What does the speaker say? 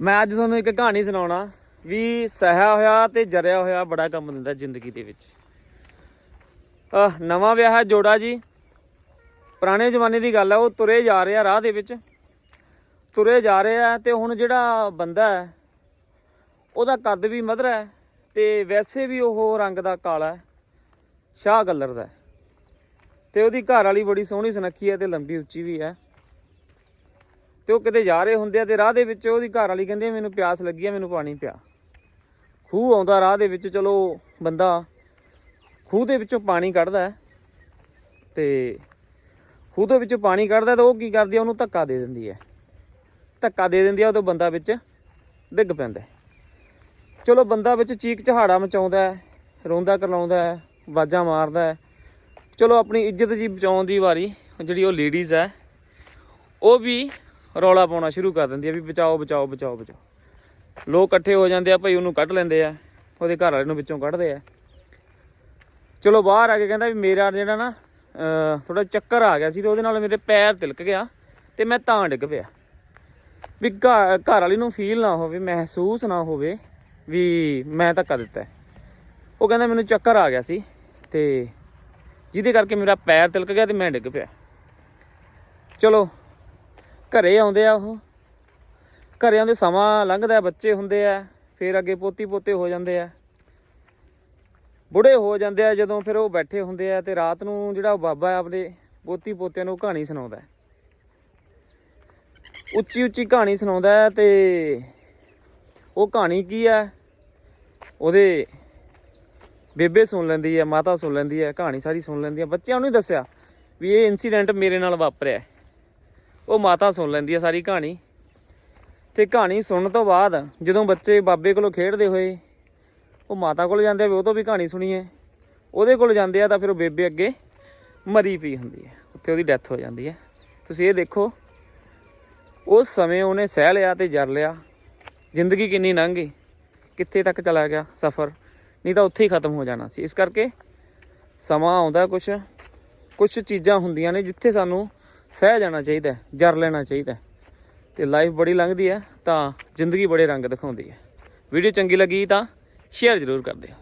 ਮੈਂ ਅੱਜ ਤੁਹਾਨੂੰ ਇੱਕ ਕਹਾਣੀ ਸੁਣਾਉਣਾ ਵੀ ਸਹਿਆ ਹੋਇਆ ਤੇ ਜਰਿਆ ਹੋਇਆ ਬੜਾ ਕੰਮ ਦਿੰਦਾ ਜ਼ਿੰਦਗੀ ਦੇ ਵਿੱਚ। ਅਹ ਨਵਾਂ ਵਿਆਹ ਜੋੜਾ ਜੀ। ਪੁਰਾਣੇ ਜ਼ਮਾਨੇ ਦੀ ਗੱਲ ਹੈ ਉਹ ਤੁਰੇ ਜਾ ਰਿਹਾ ਰਾਹ ਦੇ ਵਿੱਚ। ਤੁਰੇ ਜਾ ਰਿਹਾ ਤੇ ਹੁਣ ਜਿਹੜਾ ਬੰਦਾ ਹੈ, ਉਹਦਾ ਕੱਦ ਵੀ ਮਧਰਾ ਹੈ ਤੇ ਵੈਸੇ ਵੀ ਉਹ ਰੰਗ ਦਾ ਕਾਲਾ ਹੈ, ਸ਼ਾਹ ਕਲਰ ਦਾ ਹੈ। ਤੇ ਉਹਦੀ ਘਰ ਵਾਲੀ ਬੜੀ ਸੋਹਣੀ ਸੁਨੱਖੀ ਹੈ ਤੇ ਲੰਬੀ ਉੱਚੀ ਵੀ ਹੈ। ਤੇ ਉਹ ਕਿਤੇ ਜਾ ਰਹੇ ਹੁੰਦੇ ਆ ਤੇ ਰਾਹ ਦੇ ਵਿੱਚ ਉਹਦੀ ਘਰ ਵਾਲੀ ਕਹਿੰਦੀ ਮੈਨੂੰ ਪਿਆਸ ਲੱਗੀ ਆ, ਮੈਨੂੰ ਪਾਣੀ ਪਿਆ। ਖੂਹ ਆਉਂਦਾ ਰਾਹ ਦੇ ਵਿੱਚ, ਚਲੋ ਬੰਦਾ ਖੂਹ ਦੇ ਵਿੱਚੋਂ ਪਾਣੀ ਕੱਢਦਾ ਹੈ ਤੇ ਖੂਹ ਦੇ ਵਿੱਚੋਂ ਪਾਣੀ ਕੱਢਦਾ ਤਾਂ ਉਹ ਕੀ ਕਰਦੀ ਆ, ਉਹਨੂੰ ਧੱਕਾ ਦੇ ਦਿੰਦੀ ਹੈ। ਧੱਕਾ ਦੇ ਦਿੰਦੀ ਆ ਉਦੋਂ ਬੰਦਾ ਵਿੱਚ ਡਿੱਗ ਪੈਂਦਾ ਚਲੋ ਬੰਦਾ ਵਿੱਚ ਚੀਕ ਚਹਾੜਾ ਮਚਾਉਂਦਾ ਰੋਂਦਾ ਕਰਲਾਉਂਦਾ ਹੈ, ਆਵਾਜ਼ਾਂ ਮਾਰਦਾ ਚਲੋ ਆਪਣੀ ਇੱਜ਼ਤ ਜੀ ਬਚਾਉਣ ਦੀ ਵਾਰੀ, ਜਿਹੜੀ ਉਹ ਲੇਡੀਜ਼ ਹੈ, ਉਹ ਵੀ ਰੌਲਾ ਪਾਉਣਾ ਸ਼ੁਰੂ ਕਰ ਦਿੰਦੀ ਆ ਵੀ ਬਚਾਓ ਬਚਾਓ ਬਚਾਓ ਬਚਾਓ। ਲੋਕ ਇਕੱਠੇ ਹੋ ਜਾਂਦੇ ਆ, ਭਾਈ ਉਹਨੂੰ ਕੱਢ ਲੈਂਦੇ ਆ, ਉਹਦੇ ਘਰ ਵਾਲੇ ਨੂੰ ਵਿੱਚੋਂ ਕੱਢਦੇ ਆ। ਚਲੋ ਬਾਹਰ ਆ ਕੇ ਕਹਿੰਦਾ ਵੀ ਮੇਰਾ ਜਿਹੜਾ ਨਾ ਥੋੜਾ ਚੱਕਰ ਆ ਗਿਆ ਸੀ ਤੇ ਉਹਦੇ ਨਾਲ ਮੇਰੇ ਪੈਰ ਤਿਲਕ ਗਿਆ ਤੇ ਮੈਂ ਤਾਂ ਡਿੱਗ ਪਿਆ। ਵੀ ਘਰ ਘਰ ਵਾਲੀ ਨੂੰ ਫੀਲ ਨਾ ਹੋਵੇ, ਮਹਿਸੂਸ ਨਾ ਹੋਵੇ ਵੀ ਮੈਂ ਧੱਕਾ ਦਿੱਤਾ। ਉਹ ਕਹਿੰਦਾ ਮੈਨੂੰ ਚੱਕਰ ਆ ਗਿਆ ਸੀ ਤੇ ਜਿਹਦੇ ਕਰਕੇ ਮੇਰਾ ਪੈਰ ਤਿਲਕ ਗਿਆ ਤੇ ਮੈਂ ਡਿੱਗ ਪਿਆ। ਚਲੋ ਘਰੇ ਆਉਂਦੇ ਆ ਉਹ। ਘਰੇ ਆਉਂਦੇ ਸਮਾਂ ਲੰਘਦਾ ਬੱਚੇ ਹੁੰਦੇ ਆ, ਫਿਰ ਅੱਗੇ ਪੋਤੀ ਪੋਤੇ ਹੋ ਜਾਂਦੇ ਆ। ਬੁੜੇ ਹੋ ਜਾਂਦੇ ਆ ਜਦੋਂ ਫਿਰ ਉਹ ਬੈਠੇ ਹੁੰਦੇ ਆ ਤੇ ਰਾਤ ਨੂੰ ਜਿਹੜਾ ਉਹ ਬਾਬਾ ਹੈ ਆਪਣੇ ਪੋਤੀ ਪੋਤਿਆਂ ਨੂੰ ਕਹਾਣੀ ਸੁਣਾਉਂਦਾ ਉੱਚੀ ਉੱਚੀ ਕਹਾਣੀ ਸੁਣਾਉਂਦਾ ਹੈ ਤੇ ਉਹ ਕਹਾਣੀ ਕੀ ਹੈ? ਉਹਦੇ ਬੇਬੇ ਸੁਣ ਲੈਂਦੀ ਹੈ, ਮਾਤਾ ਸੁਣ ਲੈਂਦੀ ਹੈ, ਕਹਾਣੀ ਸਾਰੀ ਸੁਣ ਲੈਂਦੀ ਹੈ। ਬੱਚਿਆਂ ਨੂੰ ਹੀ ਦੱਸਿਆ ਵੀ ਇਹ ਇਨਸੀਡੈਂਟ ਮੇਰੇ ਨਾਲ ਵਾਪਰਿਆ ਉਹ ਮਾਤਾ ਸੁਣ ਲੈਂਦੀ ਹੈ ਸਾਰੀ ਕਹਾਣੀ। ਤੇ ਕਹਾਣੀ ਸੁਣਨ ਤੋਂ ਬਾਅਦ ਜਦੋਂ ਬੱਚੇ ਬਾਬੇ ਕੋਲੋਂ ਖੇਡਦੇ ਹੋਏ ਉਹ ਮਾਤਾ ਕੋਲ ਜਾਂਦੇ ਆ ਵੀ ਉਹ ਤੋਂ ਵੀ ਕਹਾਣੀ ਸੁਣੀਏ। ਉਹਦੇ ਕੋਲ ਜਾਂਦੇ ਆ ਤਾਂ ਫਿਰ ਉਹ ਬੇਬੇ ਅੱਗੇ ਮਰੀ ਪਈ ਹੁੰਦੀ ਹੈ ਉੱਥੇ ਉਹਦੀ ਡੈਥ ਹੋ ਜਾਂਦੀ ਹੈ ਤੁਸੀਂ ਇਹ ਦੇਖੋ, ਉਸ ਸਮੇਂ ਉਹਨੇ ਸਹਿ ਲਿਆ ਤੇ ਜਰ ਲਿਆ। ਜ਼ਿੰਦਗੀ ਕਿੰਨੀ ਲੰਘ ਗਈ। ਕਿੱਥੇ ਤੱਕ ਚਲਾ ਗਿਆ ਸਫ਼ਰ? ਨਹੀਂ ਤਾਂ ਉੱਥੇ ਹੀ ਖਤਮ ਹੋ ਜਾਣਾ ਸੀ। ਇਸ ਕਰਕੇ ਸਮਾਂ ਆਉਂਦਾ ਕੁਛ ਕੁਝ ਚੀਜ਼ਾਂ ਹੁੰਦੀਆਂ ਨੇ ਜਿੱਥੇ ਸਾਨੂੰ ਸਹਿ ਜਾਣਾ ਚਾਹੀਦਾ ਜਰ ਲੈਣਾ ਚਾਹੀਦਾ ਹੈ। ਤੇ ਲਾਈਫ ਬੜੀ ਲੰਘਦੀ ਹੈ, ਤਾਂ ਜ਼ਿੰਦਗੀ ਬੜੇ ਰੰਗ ਦਿਖਾਉਂਦੀ ਹੈ ਵੀਡੀਓ ਚੰਗੀ ਲੱਗੀ ਤਾਂ ਸ਼ੇਅਰ ਜ਼ਰੂਰ ਕਰ ਦਿਓ